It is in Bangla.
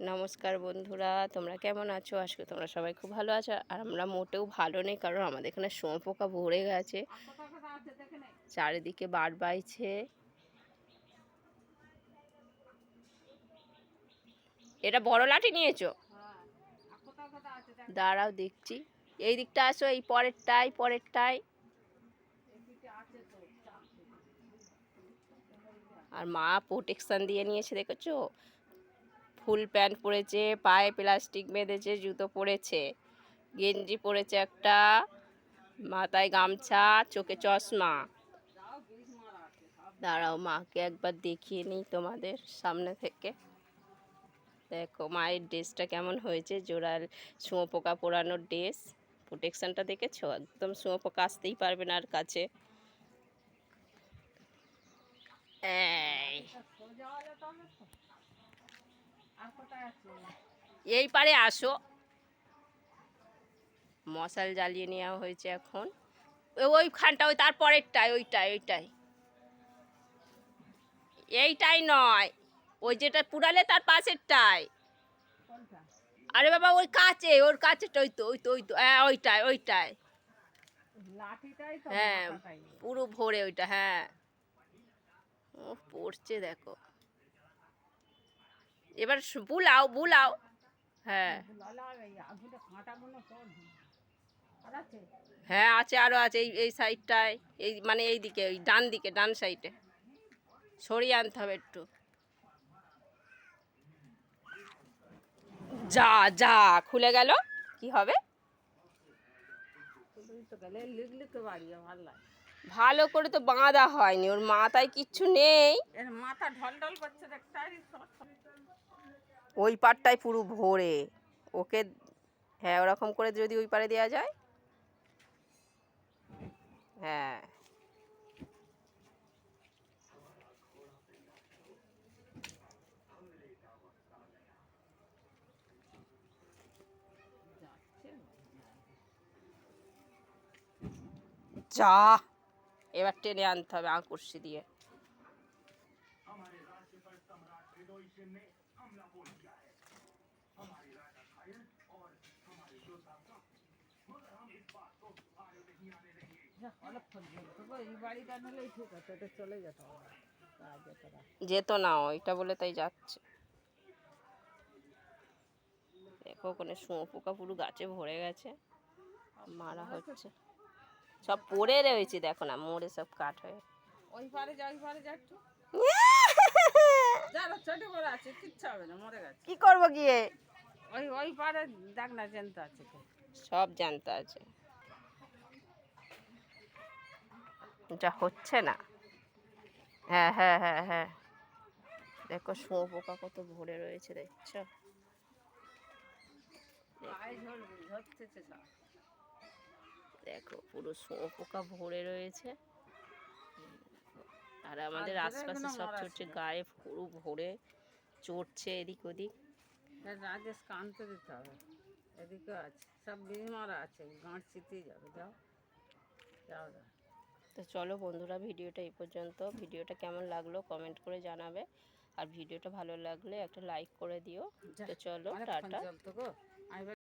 নমস্কার বন্ধুরা, তোমরা কেমন আছো? আজকে তোমরা সবাই খুব ভালো আছো। আর আমরা মোটেও ভালো নেই, কারণ আমাদের এখানে শুঁয়োপোকা ভরে গেছে। চারিদিকে বার বাইছে। এটা বড় লাঠি নিয়েছো? দাঁড়াও দেখছি। এই দিকটা আসো, এই পরেরটাই পরেরটাই আর মা প্রোটেকশন দিয়ে নিয়েছে, দেখেছ? ফুল প্যান্ট পরেছে, পায়ে প্লাস্টিক বেঁধেছে, জুতো পরেছে। গেঞ্জি পরেছে একটা, মাথায় গামছা, চোখে চশমা। দাঁড়াও মাকে একবার দেখিয়ে নিই তোমাদের সামনে থেকে। দেখো মায়ের ড্রেসটা কেমন হয়েছে জোড়াল শুঁয়োপোকা পোড়ানোর ড্রেস। প্রোটেকশানটা দেখেছ? একদম শুঁয়োপোকা আসতেই পারবে না আর কাছে। এই। এই পারে আসো। মশাল জ্বালিয়ে নেওয়া হয়েছে এখন। ও- ওইখানটা ওই তারপরেরটাই ওইটাই ওইটাই এইটাই নয়। ওই যেটা পুরালে তার পাশেরটাই আরে বাবা ওই কাছে ওর কাছে ওই তো ওই তো ওই তো হ্যাঁ ওইটাই ওইটাই হ্যাঁ পুরো ভরে ওইটা হ্যাঁ। ও পড়ছে দেখো। এবার বুলাও বুলাও। হ্যাঁ? হ্যাঁ আছে আরও আছে এই এই সাইডটায়। এই মানে এই দিকে, ওই ডান দিকে, ডান সাইডে। সরিয়ে আনতে হবে একটু। যা যা, খুলে গেল। কি হবে? ভালো করে তো বাঁধা হয়নি, ওর মাথায় কিচ্ছু নেই। মাথা ঢল ঢল করছে ওই পারটাই পুরো ভরে। ওকে হ্যাঁ ওরকম করে যদি ওই পারে দেওয়া যায়। হ্যাঁ। যা, এবার টেনে আনতে হবে আঁকুর্সি দিয়ে। অনেকক্ষণ তবু এই বাড়িটা নিলেই ঠিক আছে এটা চলে যেত না ওইটা বলে তাই যাচ্ছে। দেখো ওখানে শুঁয়োপোকা পুরো গাছে ভরে গেছে মারা হচ্ছে। সব পড়ে রয়েছে দেখো না মোড়ে সব কাঠ হয়ে। ওই পারে যা ওই পারে যা একটু। আছে কিচ্ছু হবে না মরে গেছে। কি করব গিয়ে? ওই ওই পারে দেখ না জানতে আছে তো। সব জানতে আছে। যা হচ্ছে না। হ্যাঁ হ্যাঁ হ্যাঁ হ্যাঁ। দেখো শুঁয়োপোকা কত ভরে রয়েছে দেখছ? দেখো পুরো শুঁয়োপোকা ভরে রয়েছে। আর আমাদের আশপাশে সব চড়ছে গায়ে পুরো ভরে চড়ছে এদিক ওদিক। রাজেশ কানতে দিতে হবে। এদিকে আছে। সব বিমারা আছে। গাঁট চিতেই যাবে। যাও। যাও যাও। তো চলো বন্ধুরা ভিডিওটা এই পর্যন্ত। ভিডিওটা কেমন লাগল কমেন্ট করে জানাবে। আর ভিডিওটা ভালো লাগলে একটা লাইক করে দিও। তো চলো টাটা।